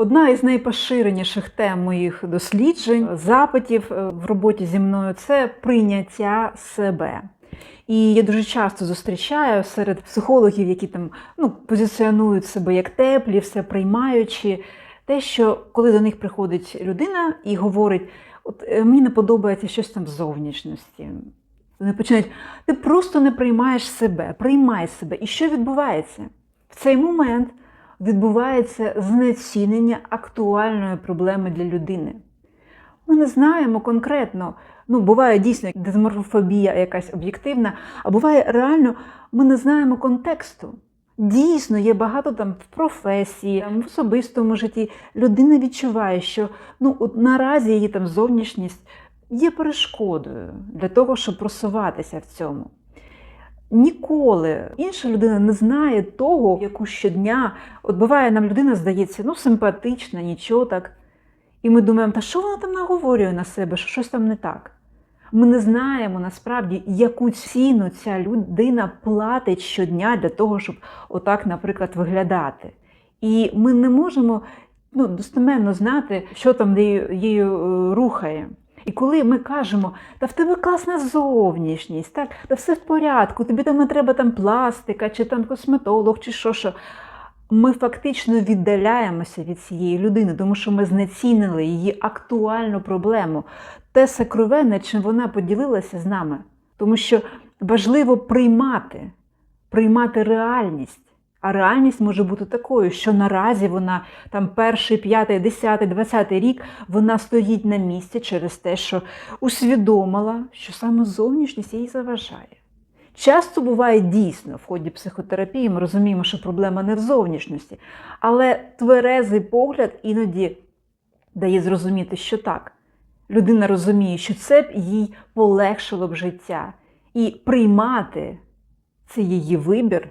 Одна із найпоширеніших тем моїх досліджень, запитів е, в роботі зі мною це прийняття себе. І я дуже часто зустрічаю серед психологів, які там ну, позиціонують себе як теплі, все приймаючи, те, що коли до них приходить людина і говорить, от е, мені не подобається щось там в зовнішності. Вони починають, ти просто не приймаєш себе, приймай себе. І що відбувається? В цей момент відбувається знецінення актуальної проблеми для людини. Ми не знаємо конкретно, ну, буває дійсно дезморфофобія якась об'єктивна, а буває реально, ми не знаємо контексту. Дійсно, є багато там в професії, в особистому житті. Людина відчуває, що ну, от наразі її там зовнішність є перешкодою для того, щоб просуватися в цьому. Ніколи інша людина не знає того, яку щодня. От буває, нам людина здається, ну, симпатична, нічого так. І ми думаємо, та що вона там наговорює на себе, що щось там не так. Ми не знаємо насправді, яку ціну ця людина платить щодня для того, щоб отак, наприклад, виглядати. І ми не можемо ну, достеменно знати, що там її, е, рухає. І коли ми кажемо, та в тебе класна зовнішність, так, та все в порядку, тобі там не треба там пластика, чи там косметолог, чи що, що. Ми фактично віддаляємося від цієї людини, тому що ми знецінили її актуальну проблему, те сокровенне, чим вона поділилася з нами. Тому що важливо приймати, приймати реальність. А реальність може бути такою, що наразі вона там перший, п'ятий, десятий, двадцятий рік вона стоїть на місці через те, що усвідомила, що саме зовнішність їй заважає. Часто буває дійсно в ході психотерапії, ми розуміємо, що проблема не в зовнішності, але тверезий погляд іноді дає зрозуміти, що так. Людина розуміє, що це б їй полегшило б життя. І приймати це її вибір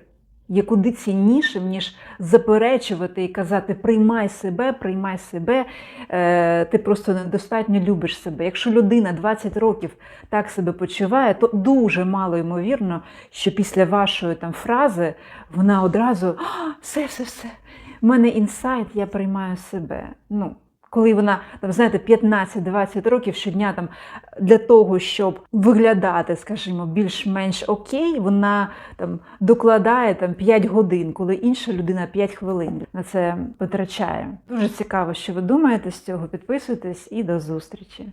є куди ціннішим, ніж заперечувати і казати Приймай себе, приймай себе, е, ти просто недостатньо любиш себе. Якщо людина 20 років так себе почуває, то дуже мало ймовірно, що після вашої там фрази вона одразу все, все, все. У мене інсайт, я приймаю себе. Ну, коли вона там, знаєте, 15-20 років щодня там для того, щоб виглядати, скажімо, більш-менш окей, вона там докладає там 5 годин, коли інша людина 5 хвилин на це витрачає. Дуже цікаво, що ви думаєте з цього. Підписуйтесь і до зустрічі.